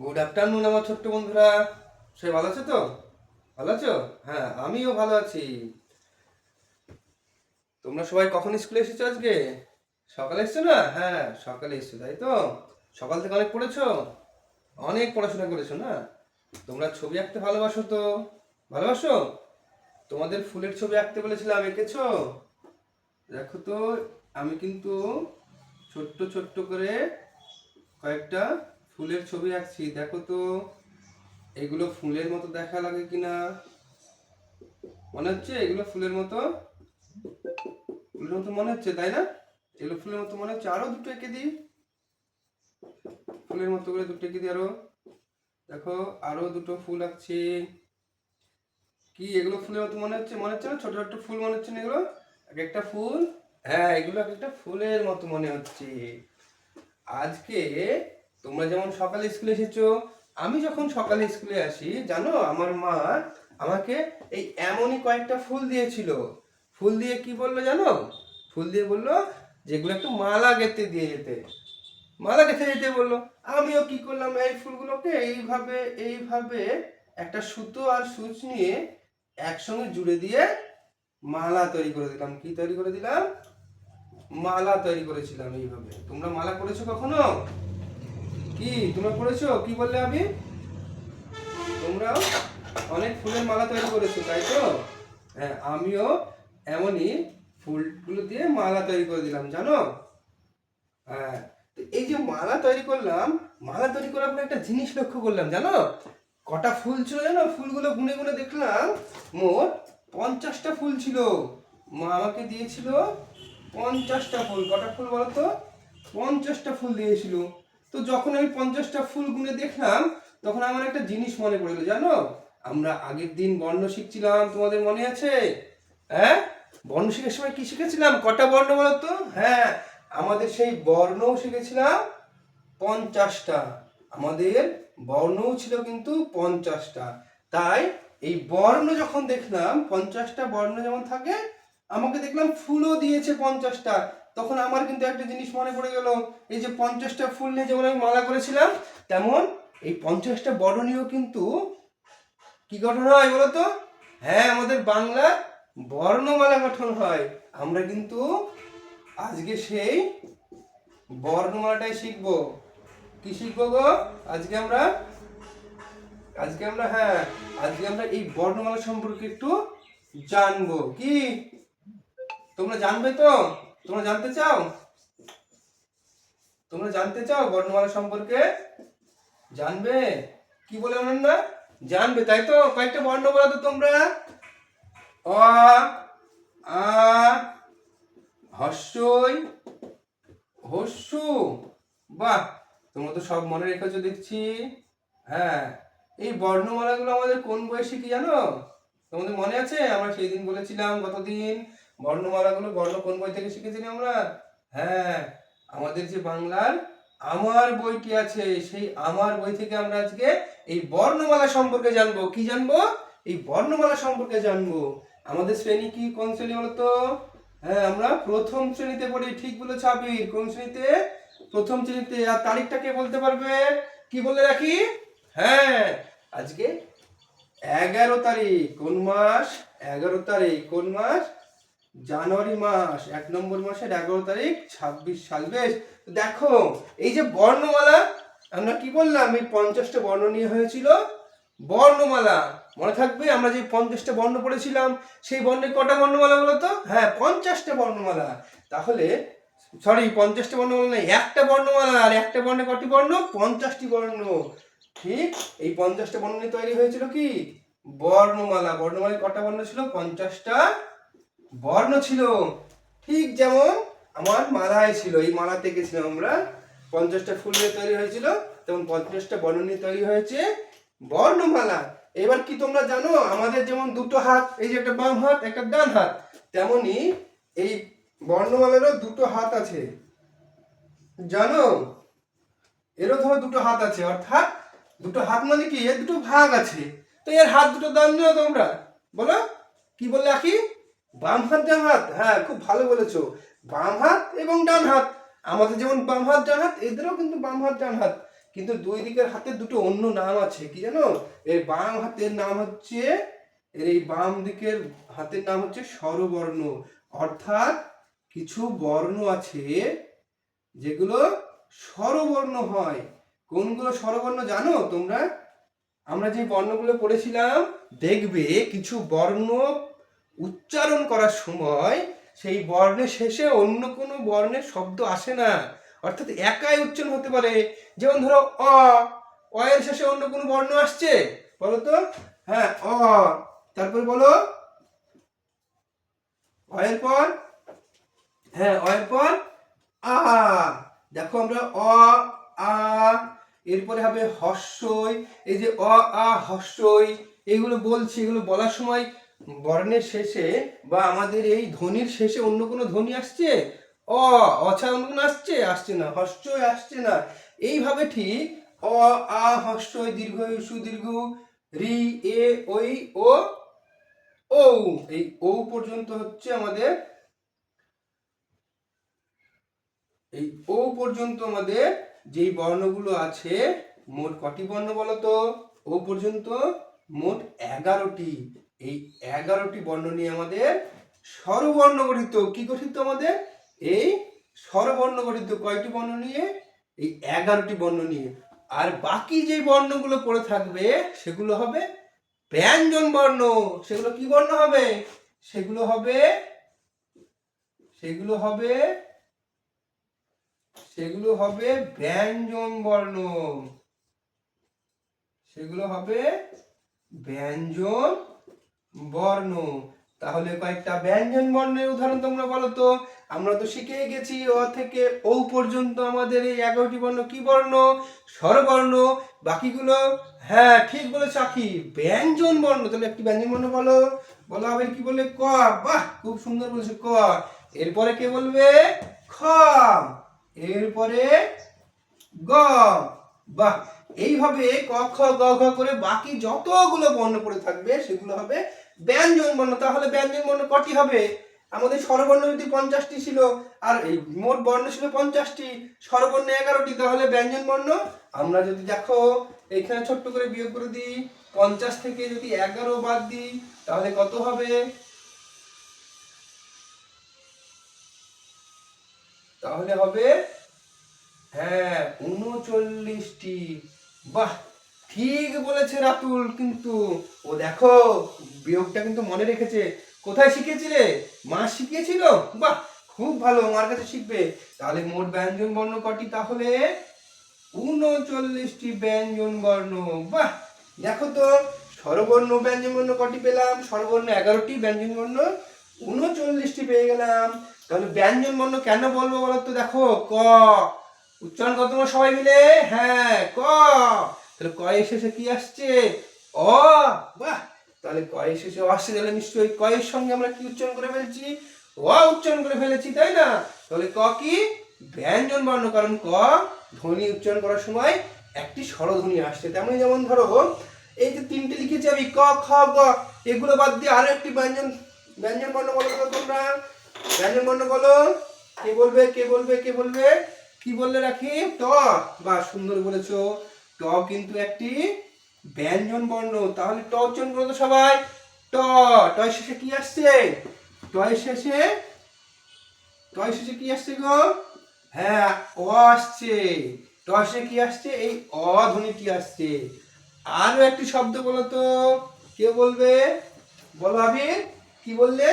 Good afternoon আমার ছোট্ট বন্ধুরা। সবাই ভালো আছো তো? ভালো আছো? হ্যাঁ আমিও ভালো আছি। তোমরা সবাই কখন স্কুলে এসেছ আজকে? সকালে এসছো না? হ্যাঁ সকালে এসছো, তাই তো? সকাল থেকে অনেক পড়েছো? অনেক পড়াশোনা করেছ না? তোমরা ছবি আঁকতে ভালোবাসো তো? ভালোবাসো? তোমাদের ফুলের ছবি আঁকতে বলেছিলাম, এঁকেছো? দেখো তো, আমি কিন্তু ছোট্ট ছোট্ট করে কয়েকটা ফুলের ছবি আঁকছি। দেখো তো, এগুলো ফুলের মতো দেখা লাগে কিনা? মনে হচ্ছে এগুলো ফুলের মতো? ফুলের মতো মনে হচ্ছে, তাই না? এগুলো ফুলের মতো মনে হচ্ছে। আরও দুটো এঁকে দিই। ফুলের মতো করে দুটো এঁকে দিই আরও। দেখো, আরও দুটো ফুল আঁকছি। কি, এগুলো ফুলের মতো মনে হচ্ছে? মনে হচ্ছে না? ছোট ছোট ফুল মনে হচ্ছে না এগুলো? এক একটা ফুল? হ্যাঁ এগুলো এক একটা ফুলের মতো মনে হচ্ছে। আজকে তোমরা যেমন সকালে স্কুলে এসেছ, আমি যখন সকালে স্কুলে আসি, জানো, আমার মা আমাকে এই এমনই কয়েকটা ফুল দিয়েছিল। ফুল দিয়ে কি বলল জানো? ফুল দিয়ে বলল যেগুলো একটু মালা গেঁথে দিয়ে যেতে। মালা গেঁথে যেতে বলল। আমিও কি করলাম, এই ফুলগুলোকে এইভাবে এইভাবে একটা সুতো আর সুচ নিয়ে একসঙ্গে জুড়ে দিয়ে মালা তৈরি করে দিলাম। কি তৈরি করে দিলাম? মালা তৈরি করেছিলাম এইভাবে। তোমরা মালা করেছ কখনো? কি, তোমরা করেছ কি বললে আমি? তোমরাও অনেক ফুলের মালা তৈরি করেছ, তাই তো? হ্যাঁ আমিও এমনই ফুলগুলো দিয়ে মালা তৈরি করে দিলাম, জানো? হ্যাঁ তো এই যে মালা তৈরি করলাম, মালা তৈরি করার পর একটা জিনিস লক্ষ্য করলাম, জানো? কটা ফুল ছিল জানো? ফুলগুলো গুনে গুনে দেখলাম, মোট পঞ্চাশটা ফুল ছিল। মা আমাকে দিয়েছিল পঞ্চাশটা ফুল। কটা ফুল বলো তো? পঞ্চাশটা ফুল দিয়েছিল। তো যখন আমি পঞ্চাশটা ফুল গুনে দেখলাম, তখন আমার একটা জিনিস মনে পড়ে গেলো, জানো? আমরা আগের দিন বর্ণ শিখছিলাম, তোমাদের মনে আছে? হ্যাঁ? বর্ণ শিখার সময় কি শিখেছিলাম? কটা বর্ণ বলো তো হ্যাঁ আমাদের সেই বর্ণও শিখেছিলাম পঞ্চাশটা। আমাদের বর্ণও ছিল কিন্তু পঞ্চাশটা। তাই এই বর্ণ যখন দেখলাম, পঞ্চাশটা বর্ণ যেমন থাকে, আমাকে দেখলাম ফুলও দিয়েছে পঞ্চাশটা। তখন আমার কিন্তু একটা জিনিস মনে পড়ে গেল, এই যে পঞ্চাশটা ফুল নিয়ে যেমন আমি মালা করেছিলাম, তেমন এই পঞ্চাশটা বর্ণ নিয়েও কিন্তু কি গঠন হয় বলো তো হ্যাঁ আমাদের বাংলা বর্ণমালা গঠন হয়। আমরা কিন্তু আজকে সেই বর্ণমালাটাই শিখব। কি শিখব গো? আজকে আমরা আজকে আমরা হ্যাঁ আজকে আমরা এই বর্ণমালা সম্পর্কে একটু জানব। কি? তোমরা জানবে তো? তোমরা জানতে চাও? তোমরা জানতে চাও বর্ণমালা সম্পর্কে? জানবে? কি বলে না জানবে, তাই তো? কয়েকটা বর্ণ তো তোমরা। অ, আ, হস্যই, হস্যু। বাহ, তোমরা তো সব মনে রেখেছো, দেখছি। হ্যাঁ এই বর্ণমালাগুলো আমাদের কোন বয়সে কি জানো? তোমাদের মনে আছে? আমরা সেই দিন বলেছিলাম গতদিন। বর্ণমালাগুলো বর্ণ কোন বই থেকে শিখেছিলাম আমরা? হ্যাঁ আমাদের যে বাংলার আমার বইটি আছে? সেই আমার বই থেকে আমরা আজকে এই বর্ণমালা সম্পর্কে জানব। কি জানব? এই বর্ণমালা সম্পর্কে জানব। আমাদের শ্রেণি কি? কোন শ্রেণি বলতো? হ্যাঁ আমরা প্রথম শ্রেণীতে পড়ি, ঠিক বলেছ আবির। কোন শ্রেণীতে? প্রথম শ্রেণীতে। আর তারিখটা কে বলতে পারবে? কি বলে রাখি? হ্যাঁ আজকে এগারো তারিখ, কোন মাস? এগারো তারিখ, কোন মাস? জানুয়ারি মাস, এক নম্বর মাসের এগারো তারিখ, ছাব্বিশ সাল। বেশ দেখো, এই যে বর্ণমালা, আমরা কি বললাম? এই পঞ্চাশটা বর্ণ নিয়ে হয়েছিল। বর্ণমালা, মনে থাকবে? আমরা যে পঞ্চাশটা বর্ণ পড়েছিলাম, সেই বর্ণের কটা বর্ণমালা বলো তো? হ্যাঁ পঞ্চাশটা বর্ণমালা। তাহলে সরি পঞ্চাশটা বর্ণমালা নেই একটা বর্ণমালা, আর একটা বর্ণে কটি বর্ণ? পঞ্চাশটি বর্ণ। ঠিক, এই পঞ্চাশটা বর্ণ নিয়ে তৈরি হয়েছিল কি? বর্ণমালা। বর্ণমালায় কটা বর্ণ ছিল? পঞ্চাশটা বর্ণ ছিল। ঠিক যেমন আমার মালায় ছিল, এই মালা থেকে ছিলাম আমরা পঞ্চাশটা ফুল নিয়ে তৈরি হয়েছিল, তেমন পঞ্চাশটা বর্ণ নিয়ে তৈরি হয়েছে বর্ণমালা। এবার কি তোমরা জানো, আমাদের যেমন দুটো হাত, এই যে একটা বাম হাত, একটা ডান হাত, তেমনি এই বর্ণমালারও দুটো হাত আছে। জানো? এরও ধরো দুটো হাত আছে, অর্থাৎ দুটো হাত মানে কি? এর দুটো ভাগ আছে। তো এর হাত দুটো দাম নিও তোমরা। বলো? কি বললে আখি? বাম হাত, ডান হাত হ্যাঁ খুব ভালো বলেছ। বাম হাত এবং ডান হাত। আমাদের যেমন বাম হাত, ডান হাত, এদেরও কিন্তু বাম হাত, ডান হাত। কিন্তু দুই দিকের হাতে দুটো অন্য নাম আছে, কি জানো? এই বাম হাতের নাম হচ্ছে, এর এই বাম দিকের হাতের নাম হচ্ছে স্বরবর্ণ। অর্থাৎ কিছু বর্ণ আছে যেগুলো স্বরবর্ণ হয়। কোনগুলো স্বরবর্ণ জানো তোমরা? আমরা যে বর্ণগুলো পড়েছিলাম, দেখবে কিছু বর্ণ উচ্চারণ করার সময় সেই বর্ণের শেষে অন্য কোনো বর্ণের শব্দ আসে না। অর্থাৎ একাই উচ্চারণ হতে পারে। যেমন ধরো, অ এর শেষে অন্য কোনো বর্ণ আসছে? বলো তো। হ্যাঁ অ। তারপরে বলো অ এর পর হ্যাঁ অ এর পর, আ। দেখো আমরা অ, আ, এরপরে হবে হর্ষই এই যে অ, আ হর্ষই এগুলো বলছি, এগুলো বলার সময় বর্ণের শেষে বা আমাদের এই ধ্বনির শেষে অন্য কোনো ধ্বনি আসছে? অ অছা অন্য কোনো আসছে আসছে না, হর্ষই আসছে না। এইভাবে ঠিক অ, আ, হর্ষই, দীর্ঘ সুদীর্ঘ রি, এ ওই ও ও এই ও পর্যন্ত হচ্ছে আমাদের এই ও পর্যন্ত আমাদের যেই বর্ণগুলো আছে, মোট কটি বর্ণ বলো তো ও পর্যন্ত মোট এগারোটি। এই এগারোটি বর্ণ নিয়ে আমাদের স্বরবর্ণ গঠিত। কি গঠিত আমাদের? এই স্বরবর্ণ গঠিত কয়টি বর্ণ নিয়ে? এই এগারোটি বর্ণ নিয়ে। আর বাকি যে বর্ণগুলো পড়ে থাকবে, সেগুলো হবে ব্যঞ্জন বর্ণ। সেগুলো কি বর্ণ হবে? সেগুলো হবে সেগুলো হবে সেগুলো হবে ব্যঞ্জন বর্ণ। সেগুলো হবে ব্যঞ্জন বর্ণ। তাহলে কয়েকটা ব্যঞ্জন বর্ণের উদাহরণ তোমরা বলো তো। আমরা তো শিখে গেছি, অ থেকে ও পর্যন্ত আমাদের এই এগারোটি বর্ণ। কি বর্ণ? স্বরবর্ণ। বাকিগুলো? হ্যাঁ ঠিক বলেছ আখি। ব্যঞ্জন বর্ণ। তাহলে একটি ব্যঞ্জন বর্ণ বলো। বলো আবার কি বলে ক। বাহ, খুব সুন্দর বলেছে ক। এরপরে কে বলবে? খ। এরপরে গ। বাহ, এইভাবে ক, খ, গ, ঘ করে বাকি যতগুলো বর্ণ পড়ে থাকবে, সেগুলো হবে ব্যঞ্জন বর্ণ তাহলে ব্যঞ্জন বর্ণ কটি হবে? আমাদের স্বরবর্ণ যদি পঞ্চাশটি ছিল, আর এই মোট বর্ণ ছিল পঞ্চাশটি, স্বরবর্ণ এগারোটি, তাহলে ব্যঞ্জন বর্ণ আমরা যদি দেখো এখানে ছোট্ট করে বিয়োগ করে দিই, পঞ্চাশ থেকে যদি এগারো বাদ দিই, তাহলে কত হবে? তাহলে হবে হ্যাঁ উনচল্লিশটি। বাহ! ঠিক বলেছে রাতুল, কিন্তু ও দেখো, বিয়োগটা কিন্তু মনে রেখেছে। কোথায় শিখেছিলে মা শিখিয়েছিল? বাহ, খুব ভালো, মার কাছে শিখবে। তাহলে মোট ব্যঞ্জন বর্ণ কটি? তাহলে উনচল্লিশটি ব্যঞ্জন বর্ণ। বাহ, দেখো তো, স্বরবর্ণ ব্যঞ্জন বর্ণ কটি পেলাম? স্বরবর্ণ এগারোটি, ব্যঞ্জন বর্ণ উনচল্লিশটি পেয়ে গেলাম। তাহলে ব্যঞ্জন বর্ণ কেন বলব বলো তো? দেখো, ক। উচ্চারণ তোমরা সবাই মিলে। হ্যাঁ ক। তাহলে ক এর শেষে কি আসছে? অ, বাহ, তাহলে ক এর শেষে আসছে, তাহলে নিশ্চয়ই ক এর সঙ্গে আমরা কি উচ্চারণ করে ফেলছি? অ উচ্চারণ করে ফেলেছি, তাই না? তাহলে ক কি? ব্যঞ্জন বর্ণ, কারণ ক, ধ্বনি উচ্চারণ করার সময় একটি স্বরধ্বনি আসছে। তেমনি যেমন ধরো, এই যে তিনটে লিখেছি আমি, ক, খ, গ, এগুলো বাদ দিয়ে আরও একটি ব্যঞ্জন ব্যঞ্জন বর্ণ বলো তো তোমরা। ব্যঞ্জন বর্ণ বলো। কে বলবে কে বলবে কে বলবে? কি বললে রাখি? ট বা সুন্দর বলেছ। ট কিন্তু একটি ব্যঞ্জন বর্ণ, তাহলে ট উচ্চারণ করো তো সবাই। ট টয় শেষে কি আসছে? টয় শেষে টয় শেষে কি আসছে গো? হ্যাঁ অ আসছে। টয় শেষে কি আসছে? এই অ ধ্বনিটি আসছে। আরও একটি শব্দ বলো তো। কে বলবে? বলো আবির। কি বললে?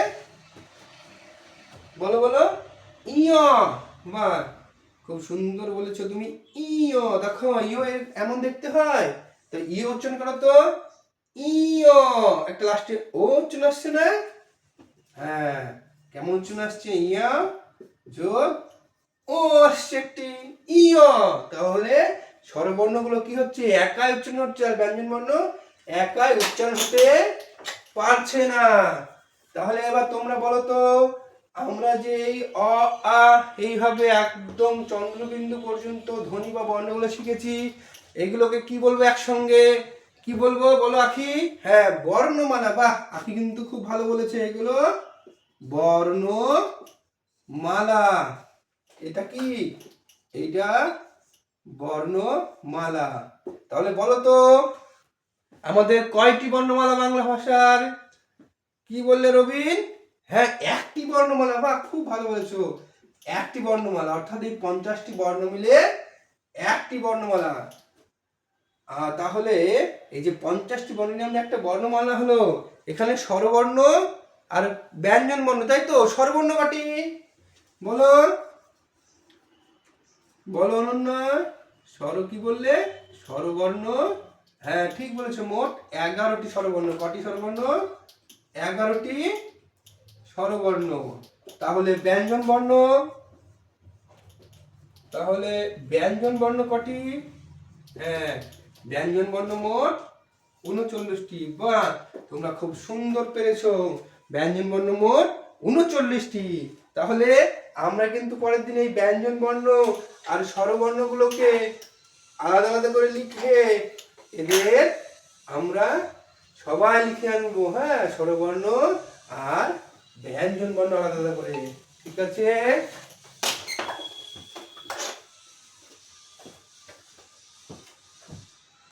বলো বলো। ইয় মা খুব সুন্দর বলেছ তুমি। ইয়, দেখো, ইয় এর এমন দেখতে হয়। তো ইয় উচ্চারণ করো তো। ইয়, একটা লাস্টে ও উচ্চারণ আসছে না? হ্যাঁ কেমন উচ্চারণ আসছে ইয়া? যোগ ও আসছে একটি। ইয়, তাহলে স্বরবর্ণগুলো কি হচ্ছে? একাই উচ্চারণ হচ্ছে আর ব্যঞ্জন বর্ণ একাই উচ্চারণ হতে পারছে না। তাহলে এবার তোমরা বলো তো আমরা যে এই অ, আ, এইভাবে একদম চন্দ্রবিন্দু পর্যন্ত ধ্বনি বা বর্ণগুলো শিখেছি, এগুলোকে কি বলব একসঙ্গে? কি বলব? বলো আখি। হ্যাঁ বর্ণমালা। বাহ, আখি কিন্তু খুব ভালো বলেছে। এগুলো বর্ণমালা। এটা কি? এইটা বর্ণমালা। তাহলে বলো তো, আমাদের কয়টি বর্ণমালা বাংলা ভাষার? কি বললে রবিন? হ্যাঁ একটি বর্ণমালা বা খুব ভালো বলেছ। একটি বর্ণমালা, অর্থাৎ এই পঞ্চাশটি বর্ণ মিলে একটি বর্ণমালা। তাহলে এই যে পঞ্চাশটি বর্ণ নিয়ে একটা বর্ণমালা হলো, এখানে স্বরবর্ণ আর ব্যঞ্জন বর্ণ, তাই তো? স্বরবর্ণ কটি। বলো। বলো অনন্যা, স্বর কি বললে? স্বরবর্ণ। হ্যাঁ ঠিক বলেছ, মোট এগারোটি স্বরবর্ণ। কটি স্বরবর্ণ? এগারোটি স্বরবর্ণ। তাহলে ব্যঞ্জন বর্ণ। তাহলে ব্যঞ্জন বর্ণ কটি? হ্যাঁ ব্যঞ্জন বর্ণ মোট উনচল্লিশটি। বাহ, তোমরা খুব সুন্দর পেরেছ। ব্যঞ্জন বর্ণ মোট উনচল্লিশটি। তাহলে আমরা কিন্তু পরের দিন এই ব্যঞ্জন বর্ণ আর স্বরবর্ণগুলোকে আলাদা আলাদা করে লিখে এদের আমরা সবাই লিখে আনব। হ্যাঁ স্বরবর্ণ আর ব্যঞ্জন বর্ণ আলাদা করে। ঠিক আছে?